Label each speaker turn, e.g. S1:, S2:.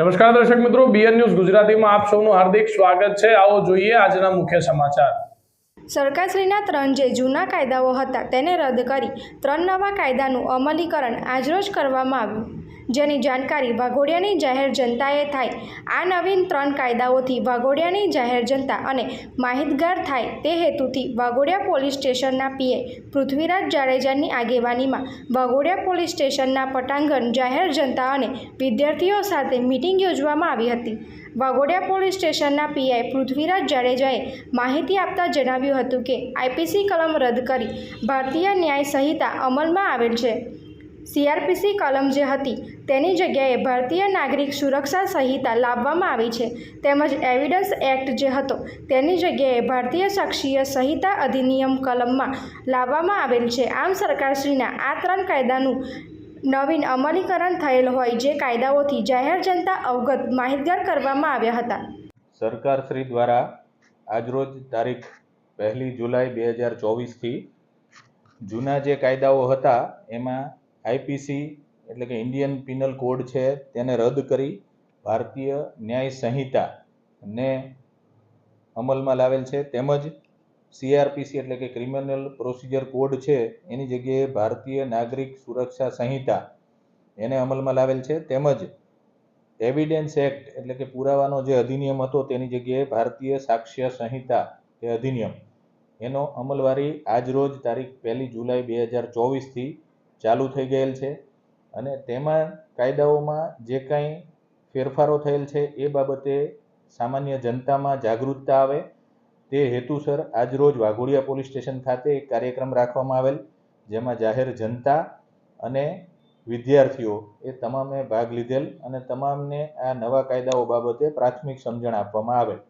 S1: નમસ્કાર દર્શક મિત્રો બીએન ન્યૂઝ ગુજરાતીમાં આપ સૌનું હાર્દિક સ્વાગત છે. આવો જોઈએ આજના મુખ્ય સમાચાર.
S2: સરકારશ્રીના ત્રણ જે જૂના કાયદાઓ હતા, તેને રદ કરી ત્રણ નવા કાયદાનું અમલીકરણ આજરોજ કરવામાં આવ્યું. જેની જાણકારી વાઘોડિયાની જાહેર જનતાએ થાય. આ નવીન ત્રણ કાયદાઓથી વાઘોડિયાની જાહેર જનતા અને માહિતગાર થાય તે હેતુથી વાઘોડિયા પોલીસ સ્ટેશનના પીએ પૃથ્વીરાજ જાડેજાની આગેવાનીમાં વાઘોડિયા પોલીસ સ્ટેશનના પટાંગણ જાહેર જનતા અને વિદ્યાર્થીઓ સાથે મિટિંગ યોજવામાં આવી હતી. વાઘોડિયા પોલીસ સ્ટેશનના પીઆઈ પૃથ્વીરાજ જાડેજાએ માહિતી આપતા જણાવ્યું હતું કે આઈપીસી કલમ રદ કરી ભારતીય ન્યાય સંહિતા અમલમાં આવેલ છે. સીઆરપીસી કલમ જે હતી, તેની જગ્યાએ ભારતીય નાગરિક સુરક્ષા સંહિતા લાવવામાં આવી છે. તેમજ એવિડન્સ એક્ટ જે હતો, તેની જગ્યાએ ભારતીય સાક્ષીય સંહિતા અધિનિયમ કલમમાં લાવવામાં આવેલ છે. આમ સરકારશ્રીના આ ત્રણ કાયદાનું નવીન અમલીકરણ થયેલ હોય જે કાયદાઓથી જાહેર જનતા અવગત માહિતગાર કરવામાં આવ્યા હતા.
S3: સરકારશ્રી દ્વારા આજરોજ તારીખ પહેલી જુલાઈ બે હજાર ચોવીસથી જૂના જે કાયદાઓ હતા, એમાં આઈપીસી એટલે કે ઇન્ડિયન પિનલ કોડ છે, તેને રદ કરી ભારતીય ન્યાય સંહિતા ને અમલમાં લાવેલ છે. તેમજ સીઆરપીસી એટલે કે ક્રિમિનલ પ્રોસિજર કોડ છે, એની જગ્યાએ ભારતીય નાગરિક સુરક્ષા સંહિતા એને અમલમાં લાવેલ છે. તેમજ એવિડન્સ એક્ટ એટલે કે પુરાવાનો જે અધિનિયમ હતો, તેની જગ્યાએ ભારતીય સાક્ષ્ય સંહિતા એ અધિનિયમ એનો અમલવારી આજરોજ તારીખ પહેલી જુલાઈ બે હજાર ચોવીસથી ચાલુ થઈ ગયેલ છે અને તેમાં કાયદાઓમાં જે કાંઈ ફેરફારો થયેલ છે એ બાબતે સામાન્ય જનતામાં જાગૃતતા આવે. તે હેતુસર આજરોજ વાઘોડિયા પોલીસ સ્ટેશન ખાતે એક કાર્યક્રમ રાખવામાં આવેલ, જેમાં જાહેર જનતા અને વિદ્યાર્થીઓ એ તમામે ભાગ લીધેલ અને તમામને આ નવા કાયદાઓ બાબતે પ્રાથમિક સમજણ આપવામાં આવેલ.